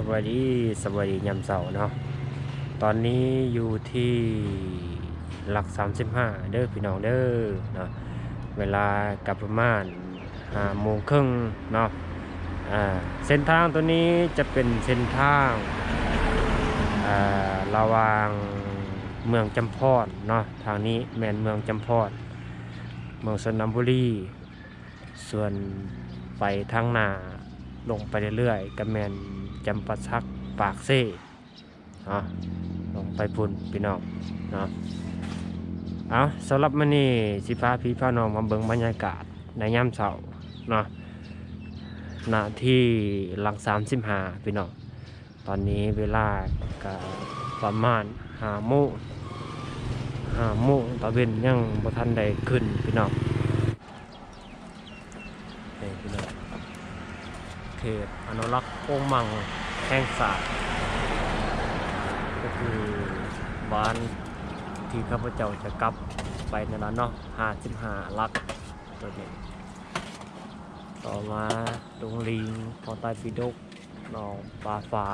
สวัสดีสวัสดียามเสาร์เนาะตอนนี้อยู่ที่หลัก 35 เด้อพี่น้องเด้อเนาะเวลากับประมาณ5โมงครึ่งเนาะอ่าเส้นทางตัวนี้จะเป็นเส้นทางอ่าระหว่างเมืองจำพอดเนาะทางนี้แมนเมืองจำพอด เมืองสนามบุรีส่วนไปทางหน้าลงไปเรื่อยๆก็แมน จำปาชักปากเซ่เนาะลงไปพุ่นพี่น้องเนาะเอาสำหรับมื้อนี้สิพาพี่พาน้องมาเบิ่งบรรยากาศในยามเช้าเนาะณที่หลัง35พี่น้องตอนนี้เวลาก็ประมาณ5โมง5โมงตะเวนยังบ่ทันได้ขึ้นพี่น้อง นี่พี่น้องเข ต อนุรักษ์โอ่งมังแห่งศาสก็คือบ้านที่ข้าพเจ้าจะกลับไปนั่นละเนาะห้าสิบห้าลักตัวนี้ต่อมาดงลิงพอใตายปีดกหนองปลาฝา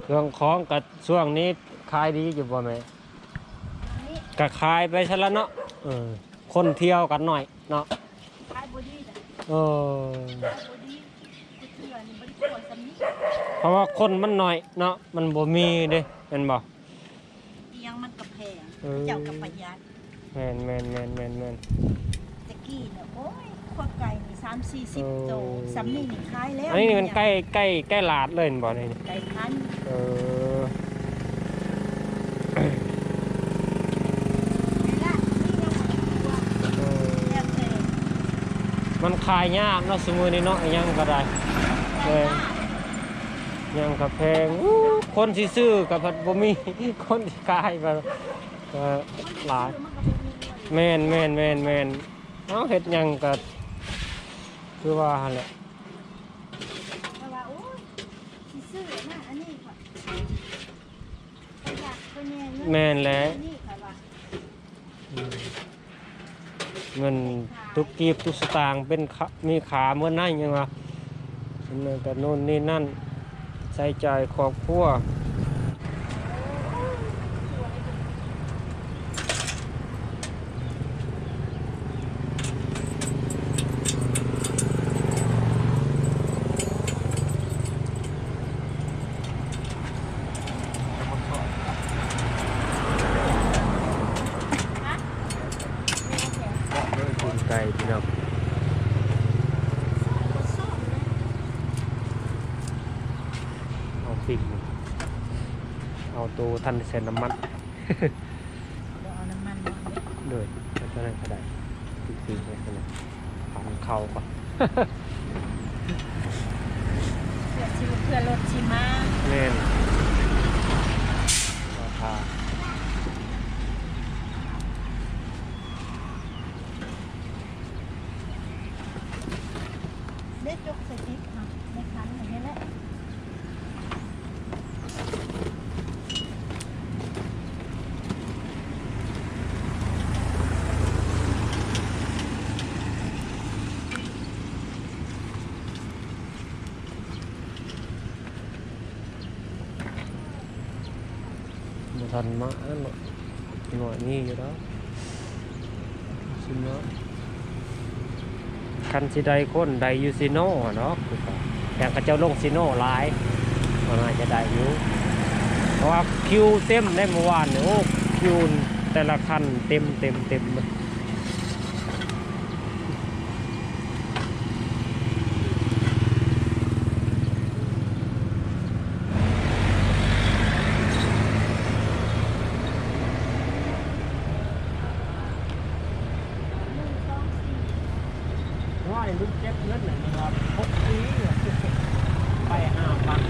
เค รื่อง ของกับช่วงนี้ขายดีอยู่บ่แม่ก็ขายไปซะแล้วเนาะเออคนเที่ยวกันหน่อยเนาะขายบอดี้นะเออขายบอดี้กูเถื่อนนี่บอดี้ปวดสำนี้เพราะว่าคนมันหน่อยเนาะมันบ่มีเด้แม่นบ่เอียงมันกับแพงเออเจ้ากับประหยัดแม่นแม่นแม่นแม่นแม่นตะกี้เนี่ยโอ้ยขวดไก่นี่สามสี่สิบเออโตสำนี่นี่ขายแล้วอันนี้มันใกล้ใกล้ใกล้ลาดเลยแม่นบ่นี่ไก่พันธุ์เออนี่ละนี่ยัง มันตัวเออแอบเลยมันขายยากเนาะสมือนี้เนาะอิหยังก็ได้แพงอิหยังก็แพงอู้คนสิซื้อก็พัดบ่มีคนที่ขายก็ก็หลายมันก็บ่มีเงินแม่นแม่นแม่นแม่นเอาเฮ็ดหยังก็คือว่าหั่นแหละ แต่ว่าโอ้ยสิ ซื้อนะอันนี้ค่ะประหยัดไปแน่เงิแม่นแหละอันนี่ค่ะว่าเงินทุกกีบทุกสตางค์เป็นขามีขาเมื่อนั่นยังว่าอันนั้นก็โน่นนี่นั่นใช้จ่ายครอบครัว คุณไก่พี่น้อง เอาปิ่งเอาตัวทันเซนน้ำมันเดี๋ยวเอาน้ำมันเลยก็จะได้ก็ได้ปิ่งปิ่งไปขนาดปันเข่าก่อนเพื่อชิเพื่อรถชิมา แน่นราคา เด็ดยกใส่ติ๊กค่ะในคันอย่างนี้แหละ บ่ ทันมาหน่อยหน่อยนี่อยู่แล้วสินะคันสิใดคนใดยูซิโน่เนาะแต่กระเจ้าลงซิโน่หลายมันอาจจะได้อยู่เพราะว่าคิวเต็มได้เมื่อวานเนี่ยโอ้คิวแต่ละคันเต็มเต็มเต็มเลย หนึ่งสองสี่ ว่าไอ้ลูกเจ็บเงินน่ะมันว่าพกปีอะไปห้าพัน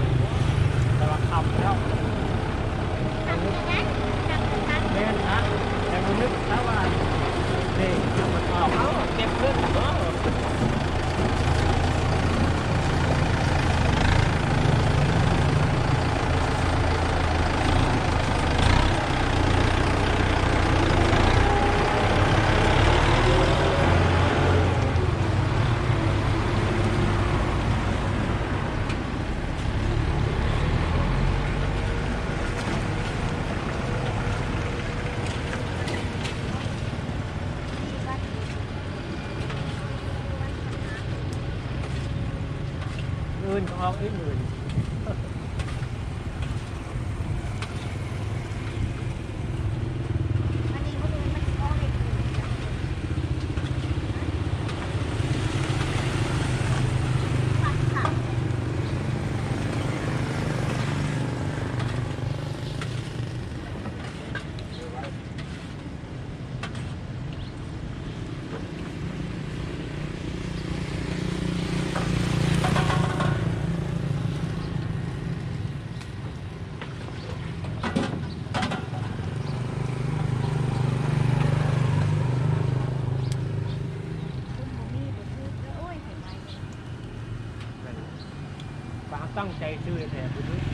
แต่ว่าทำแล้ว ทำอย่างนั้นทำอย่างนั้น แม่นนะแต่มันนึกถ้าว่า อื่นก็ออกอีกอื่นอันนี้มันเลยมันสิออกเลขอื่นจ้ะปัดขาด คุณบ่มีบ่ซื้อแล้วโอ้ยเห็นไหม ป้า ตั้งใจซื้อแต่บุญ